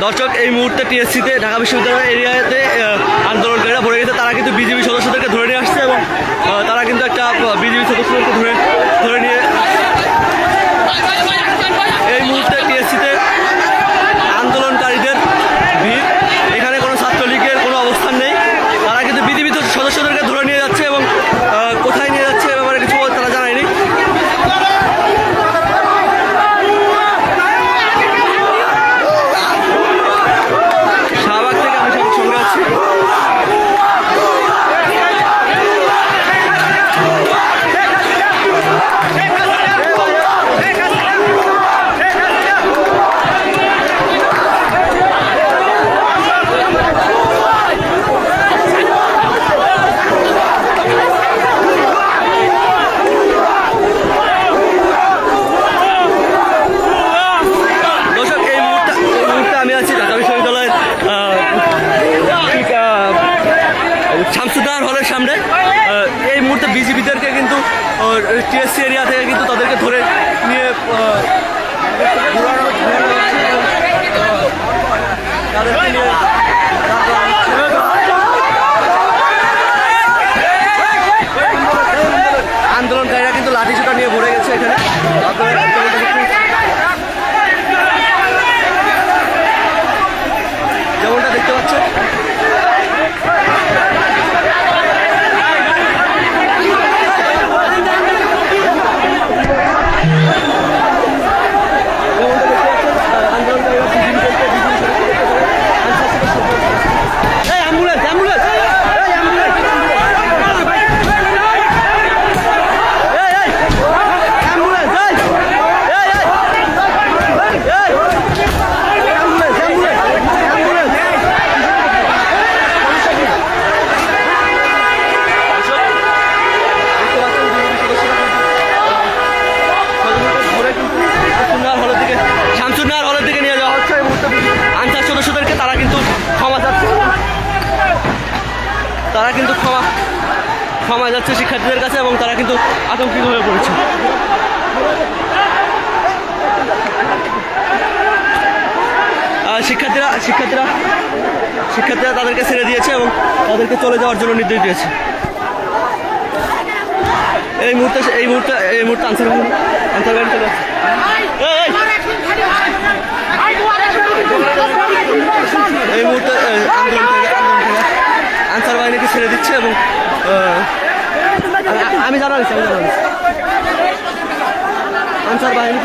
দর্শক এই মুহূর্তে টিএসসিতে ঢাকা বিশ্ববিদ্যালয় এরিয়াতে টিএসসি এরিয়া থেকে কিন্তু তাদেরকে ধরে নিয়ে ঘোরানো- ক্ষমা ক্ষমা যাচ্ছে শিক্ষার্থীদের কাছে এবং তারা কিন্তু আতঙ্কিত হয়ে পড়েছে। শিক্ষার্থীরা শিক্ষার্থীরা শিক্ষার্থীরা তাদেরকে ছেড়ে দিয়েছে এবং তাদেরকে চলে যাওয়ার জন্য নির্দেশ দিয়েছে। এই মুহূর্তে এই মুহূর্তে এই মুহূর্তে আনসার আনসার চলে এই, এই, এই মুহূর্তে এই, আন্দোলনকারীরা আন্দোলনকারীরা আনসার বাহিনীকে ছেড়ে দিচ্ছে এবং আহ, আমি- আমি জানাচ্ছি আমি জানাচ্ছি আনসার বাহিনী।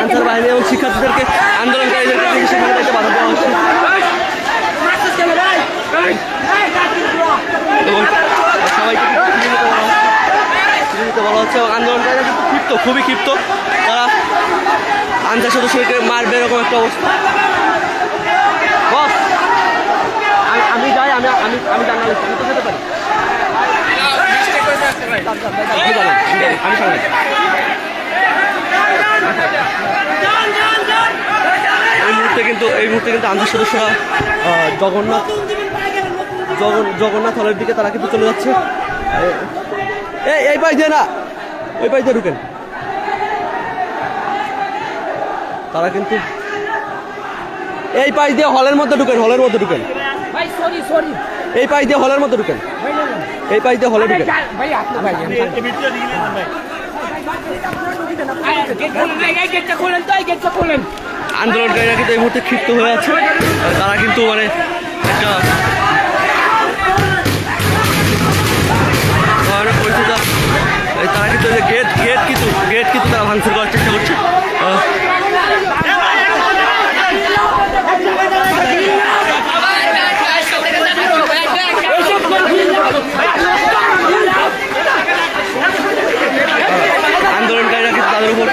আনসার বাহিনী এবং শিক্ষার্থীদেরকে আন্দোলনকারীদেরকে সেখানে থেকে বাধা দেওয়া হচ্ছে। এবং সবাইকে বলা হচ্ছে এবং আন্দোলনকারীরা কিন্তু ক্ষিপ্ত খুবই ক্ষিপ্ত। তারা আনসার সদস্যকে মারবে এরকম একটা অবস্থা। মুহূর্তে কিন্তু আনসার সদস্যরা জগন্নাথ জগন্নাথ হলের দিকে তারা কিন্তু চলে যাচ্ছে। এই দিয়ে না ওই পাশ দিয়ে ঢুকেন। তারা কিন্তু এই পাশ দিয়ে হলের মধ্যে ঢুকেন হলের মধ্যে ঢুকেন। এই পাশ দিয়ে হলের মধ্যে ঢুকেন। এই পাশ দিয়ে হলে ঢুকেন। ভাই আন্দোলনকারীরা কিন্তু এই মুহূর্তে ক্ষিপ্ত হয়ে আছে। তারা কিন্তু মানে একটা তারা কিন্তু গেট গেট কিন্তু গেট কিন্তু তারা ভাঙচুর করছে আহ, আন্দোলনকারীরা কিন্তু তাদের উপর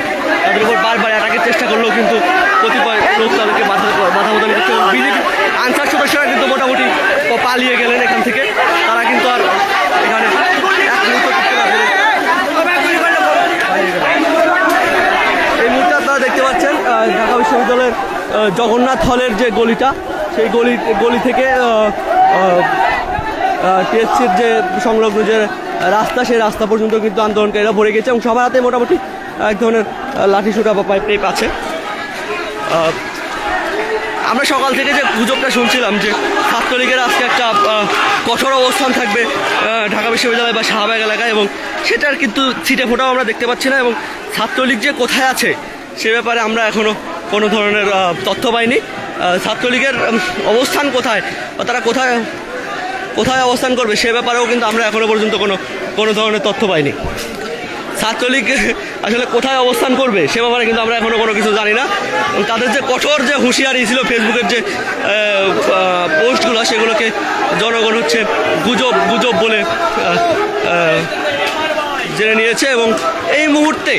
তাদের উপর বারবার অ্যাটাকের চেষ্টা করলেও কিন্তু কতিপয় লোক তাদেরকে বাধা বাধা প্রদান করছে এবং বিজেপি আনসার সদস্যরা কিন্তু মোটামুটি প- পালিয়ে গেলেন এখান থেকে তারা কিন্তু আর এখানে। এই মুহূর্তে আপনারা দেখতে পাচ্ছেন ঢাকা বিশ্ববিদ্যালয়ের জগন্নাথ হলের যে গলিটা, সেই গলি গলি থেকে টিএসসির যে সংলগ্ন যে রাস্তা, সেই রাস্তা পর্যন্ত কিন্তু আন্দোলনকারীরা ভরে গেছে এবং সবার হাতে মোটামুটি এক ধরনের লাঠি সুটা বা পাইপ টেপ আছে আমরা সকাল থেকে যে গুজবটা শুনছিলাম যে ছাত্রলীগের আজকে একটা কঠোর অবস্থান থাকবে ঢাকা বিশ্ববিদ্যালয় বা শাহবাগ এলাকায় এবং সেটার কিন্তু ছিটে ফোটাও আমরা দেখতে পাচ্ছি না এবং ছাত্রলীগ যে কোথায় আছে সে ব্যাপারে আমরা এখনও কোনো ধরনের তথ্য পাইনি। ছাত্রলীগের অবস্থান কোথায় বা তারা কোথায় কোথায় অবস্থান করবে সে ব্যাপারেও কিন্তু আমরা এখনও পর্যন্ত কোনো কোনো ধরনের তথ্য পাইনি। ছাত্রলীগ আসলে কোথায় অবস্থান করবে সে ব্যাপারে কিন্তু আমরা এখনও কোনো কিছু জানি না। তাদের যে কঠোর যে হুঁশিয়ারি ছিল ফেসবুকের যে পোস্টগুলো, সেগুলোকে জনগণ হচ্ছে গুজব গুজব বলে জেনে নিয়েছে এবং এই মুহূর্তে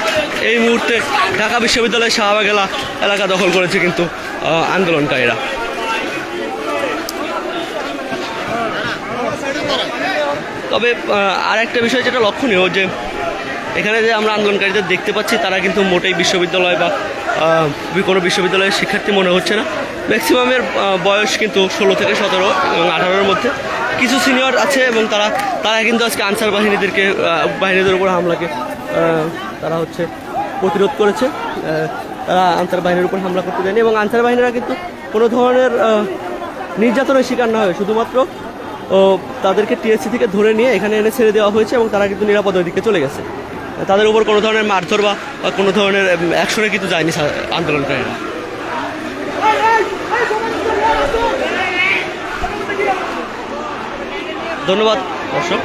এই মুহূর্তে ঢাকা বিশ্ববিদ্যালয়ের শাহবাগ এলা এলাকা দখল করেছে কিন্তু আন্দোলনকারীরা। তবে আর একটা বিষয় যেটা লক্ষণীয় যে এখানে যে আমরা আন্দোলনকারীদের দেখতে পাচ্ছি, তারা কিন্তু মোটেই বিশ্ববিদ্যালয় বা কোনো বিশ্ববিদ্যালয়ের শিক্ষার্থী মনে হচ্ছে না। ম্যাক্সিমামের বয়স কিন্তু ষোলো থেকে সতেরো এবং আঠারোর মধ্যে। কিছু সিনিয়র আছে এবং তারা তারা কিন্তু আজকে আনসার বাহিনীদেরকে বাহিনীদের উপর হামলাকে তারা হচ্ছে প্রতিরোধ করেছে। তারা আনসার বাহিনীর উপর হামলা করতে দেয়নি এবং আনসার বাহিনীরা কিন্তু কোনো ধরনের নির্যাতনের শিকার না হয়। শুধুমাত্র তাদেরকে টিএসসি থেকে ধরে নিয়ে এখানে এনে ছেড়ে দেওয়া হয়েছে এবং তারা কিন্তু নিরাপদ দিকে চলে গেছে। তাদের উপর কোনো ধরনের মারধর বা কোনো ধরনের অ্যাকশনে কিন্তু যায়নি আন্দোলনকারীরা। ধন্যবাদ দর্শক।